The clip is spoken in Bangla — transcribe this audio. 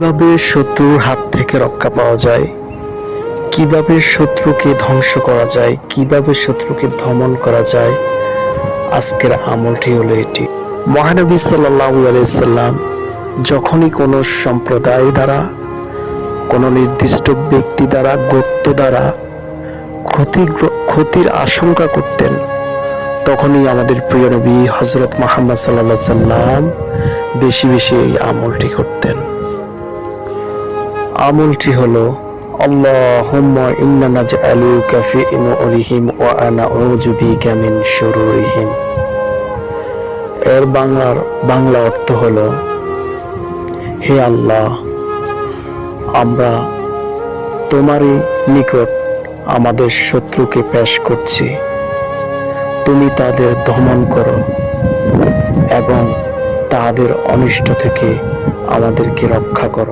কীভাবে শত্রুর হাত থেকে রক্ষা পাওয়া যায়? কীভাবে শত্রুকে ধ্বংস করা যায়? কীভাবে শত্রুকে দমন করা যায়? আজকের আমলটি হলো এটি। মহানবী সাল্লাল্লাহু আলাইহি সাল্লাম যখনই কোনো সম্প্রদায় দ্বারা, কোনো নির্দিষ্ট ব্যক্তি দ্বারা, গোত্র দ্বারা ক্ষতি ক্ষতির আশঙ্কা করতেন, তখনই আমাদের প্রিয় নবী হজরত মোহাম্মদ সাল্লাহ সাল্লাম বেশি বেশি এই আমলটি করতেন। আমলটি হলো নাজআলুকা ফি নুরিহিম ওয়া আনা আউযু বিকা মিন শুরুরিহিম। এর বাংলার, বাংলা অর্থ হলো, হে আল্লাহ, আমরা তোমারই নিকট আমাদের শত্রুকে পেশ করছি। তুমি তাদের দমন করো এবং তাদের অনিষ্ট থেকে আমাদেরকে রক্ষা করো।